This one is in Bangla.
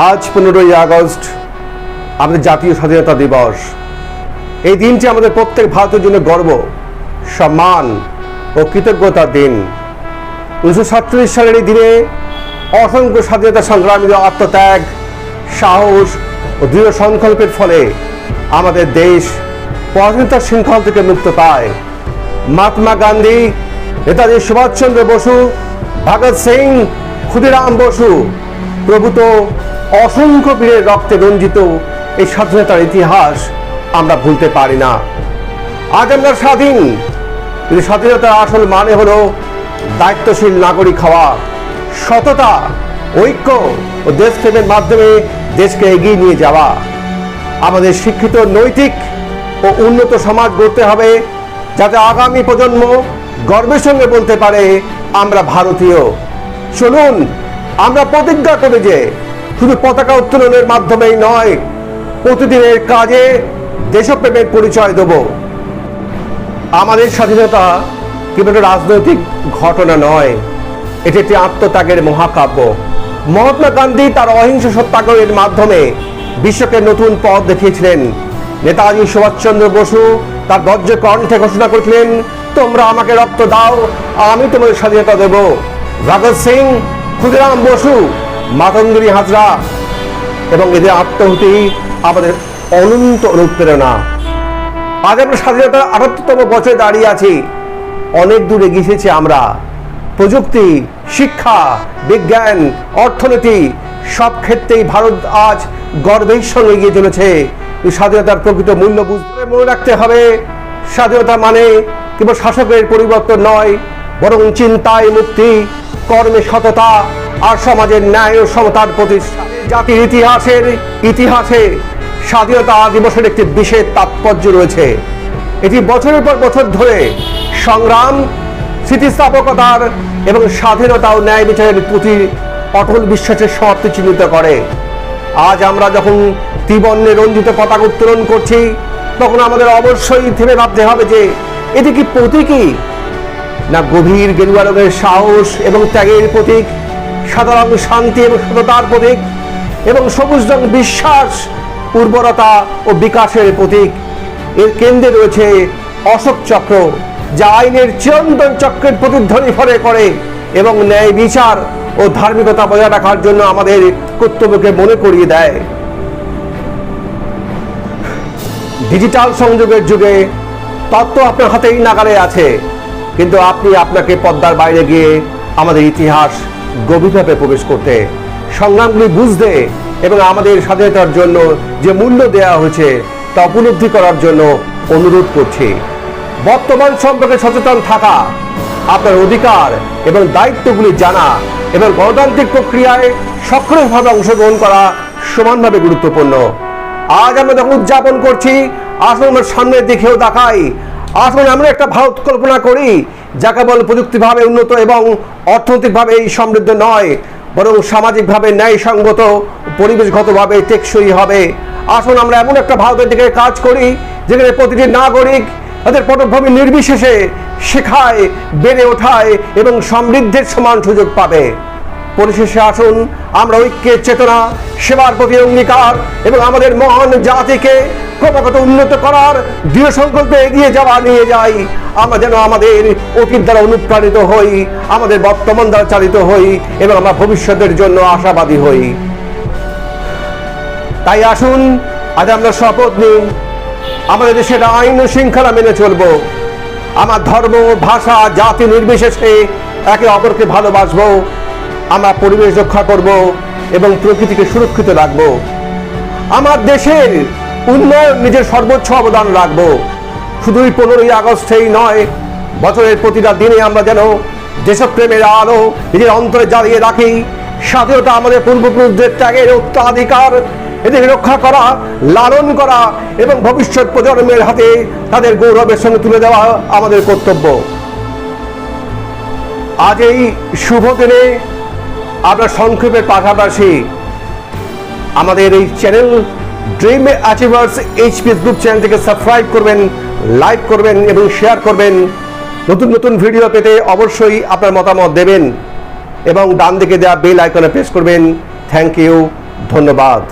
আজ পনেরোই আগস্ট, আমাদের জাতীয় স্বাধীনতা দিবস। এই দিনটি আমাদের প্রত্যেক ভারতের জন্য গর্ব, সম্মান ও কৃতজ্ঞতার দিন। উনিশশো সাতচল্লিশ সালের এই দিনে অসংখ্য স্বাধীনতা সংগ্রামীদের আত্মত্যাগ, সাহস ও দৃঢ় সংকল্পের ফলে আমাদের দেশ পরাধীনতার শৃঙ্খল থেকে মুক্ত পায়। মহাত্মা গান্ধী, নেতাজি সুভাষচন্দ্র বসু, ভগৎ সিং, ক্ষুদিরাম বসু প্রভূত অসংখ্য বীরের রক্তে রঞ্জিত এই স্বাধীনতার ইতিহাস আমরা ভুলতে পারি না। আজ আমরা স্বাধীন। স্বাধীনতার আসল মানে হলো দায়িত্বশীল নাগরিক হওয়া। সততা, ঐক্য ও দেশপ্রেমের মাধ্যমে দেশকে এগিয়ে নিয়ে যাওয়া। আমাদের শিক্ষিত, নৈতিক ও উন্নত সমাজ গড়তে হবে যাতে আগামী প্রজন্ম গর্বের সঙ্গে বলতে পারে, আমরা ভারতীয়। চলুন, আমরা প্রতিজ্ঞা করি যে শুধু পতাকা উত্তোলনের মাধ্যমেই নয়, প্রতিদিনের কাজে দেশপ্রেমের পরিচয় দেব। আমাদের স্বাধীনতা কেবল রাজনৈতিক ঘটনা নয়, এটি একটি আত্মত্যাগের মহাকাব্য। মহাত্মা গান্ধী তার অহিংস সত্যাগ্রহের মাধ্যমে বিশ্বকে নতুন পথ দেখিয়েছিলেন। নেতাজি সুভাষচন্দ্র বসু তার বজ্র কণ্ঠে ঘোষণা করেছিলেন, তোমরা আমাকে রক্ত দাও, আমি তোমাদের স্বাধীনতা দেব। ভগৎ সিং, ক্ষুদিরাম বসু মাতঙ্গিরি হাজরা এবং এদের আত্মহুতি আমাদের অনন্ত অনুপ্রেরণা। আজ আমরা স্বাধীনতার আটাত্তরতম বছরে দাঁড়িয়ে আছি। অনেক দূরে গিয়েছি আমরা। প্রযুক্তি, শিক্ষা, বিজ্ঞান, অর্থনীতি, সব ক্ষেত্রেই ভারত আজ গর্বের সঙ্গে এগিয়ে চলেছে। স্বাধীনতার প্রকৃত মূল্য বুঝতে মনে রাখতে হবে। স্বাধীনতা মানে কেবল শাসকের পরিবর্তন নয়, বরং চিন্তায় মুক্তি, কর্মে সততা আর সমাজের ন্যায় ও সমতার প্রতিষ্ঠা। জাতির ইতিহাসের ইতিহাসে স্বাধীনতা দিবসের একটি বিশেষ তাৎপর্য রয়েছে। এটি বছরের পর বছর ধরে সংগ্রাম স্থিতিস্থাপকতার এবং স্বাধীনতা ও ন্যায় বিচারের প্রতি অটল বিশ্বাসের সমাপ্তি চিহ্নিত করে। আজ আমরা যখন ত্রিবর্ণে রঞ্জিত পতাকা উত্তোলন করছি, তখন আমাদের অবশ্যই থেমে ভাবতে হবে যে এটি কি প্রতীকী, না গভীর গেরুয়া রঙের সাহস এবং ত্যাগের প্রতীক? সাদা রং শান্তি এবং সততার প্রতীক এবং সবুজ রং বিশ্বাস, উর্বরতা ও বিকাশের প্রতীক। এর কেন্দ্রে রয়েছে অশোক চক্র, যা আইনের চিরন্তন চক্রের প্রতিধ্বনি ফলে করে এবং ন্যায় বিচার ও ধার্মিকতা বজায় রাখার জন্য আমাদের কর্তব্যকে মনে করিয়ে দেয়। ডিজিটাল সংযোগের যুগে তত্ত্ব আপনার হাতেই নাগালে আছে, কিন্তু আপনি আপনাকে পদ্মার বাইরে গিয়ে আমাদের ইতিহাস গভীরভাবে প্রবেশ করতে সংগ্রামগুলি বুঝতে এবং আমাদের স্বাধীনতার জন্য যে মূল্য দেওয়া হয়েছে তা উপলব্ধি করার জন্য অনুরোধ করছি। বর্তমান সম্পর্কে সচেতন থাকা, আপনার অধিকার এবং দায়িত্বগুলি জানা এবং গণতান্ত্রিক প্রক্রিয়ায় সক্রিয়ভাবে অংশগ্রহণ করা সমানভাবে গুরুত্বপূর্ণ। আজ আমরা যখন উদযাপন করছি আমরা সামনের দিকেও দেখাই আসুন আমরা একটা ভারত কল্পনা করি, যা কেবল প্রযুক্তিভাবে উন্নত এবং অর্থনৈতিকভাবে সমৃদ্ধ নয়, বরং সামাজিকভাবে ন্যায়সঙ্গত, পরিবেশগতভাবে টেকসই হবে। আসুন আমরা এমন একটা ভারতের দিকে কাজ করি, যেখানে প্রতিটি নাগরিক তাদের পটভূমি নির্বিশেষে শেখায়, বেড়ে ওঠায় এবং সমৃদ্ধের সমান সুযোগ পাবে। পরিশেষে আসুন আমরা ঐক্যের চেতনা, সেবার প্রতি অঙ্গীকার এবং আমাদের মহান জাতিকে ক্রমাগত উন্নত করার দৃঢ় সংকল্পে এগিয়ে যাওয়া নিয়ে যাই। আমরা যেন আমাদের অতীত দ্বারা অনুপ্রাণিত হই, আমাদের বর্তমান দ্বারা চালিত হই এবং আমরা ভবিষ্যতের জন্য আশাবাদী হই। তাই আসুন, আজ আমরা শপথ নিই। আমাদের দেশের আইন ও শৃঙ্খলা মেনে চলবো। আমার ধর্ম, ভাষা, জাতি নির্বিশেষে একে অপরকে ভালোবাসবো। আমরা পরিবেশ রক্ষা করব এবং প্রকৃতিকে সুরক্ষিত রাখব। আমার দেশের উন্নয়ন নিজের সর্বোচ্চ অবদান রাখব। শুধুই পনেরোই আগস্টেই নয়, বছরের প্রতিটা দিনে আমরা যেন দেশপ্রেমের আলো নিজের অন্তরে জ্বালিয়ে রাখি। স্বাধীনতা আমাদের পূর্বপুরুষদের ত্যাগের উত্তরাধিকার এদের রক্ষা করা, লালন করা এবং ভবিষ্যৎ প্রজন্মের হাতে তাদের গৌরবের সঙ্গে তুলে দেওয়া আমাদের কর্তব্য। আজ এই শুভ দিনে আমরা সংক্ষেপের পাশাপাশি আমাদের এই channel dream achievers H group চ্যানেলটিকে সাবস্ক্রাইব করবেন লাইক করবেন এবং শেয়ার করবেন। নতুন নতুন ভিডিও পেতে অবশ্যই আপনার মতামত দেবেন এবং ডান দিকে দেওয়া বেল আইকনে প্রেস করবেন। থ্যাংক ইউ ধন্যবাদ।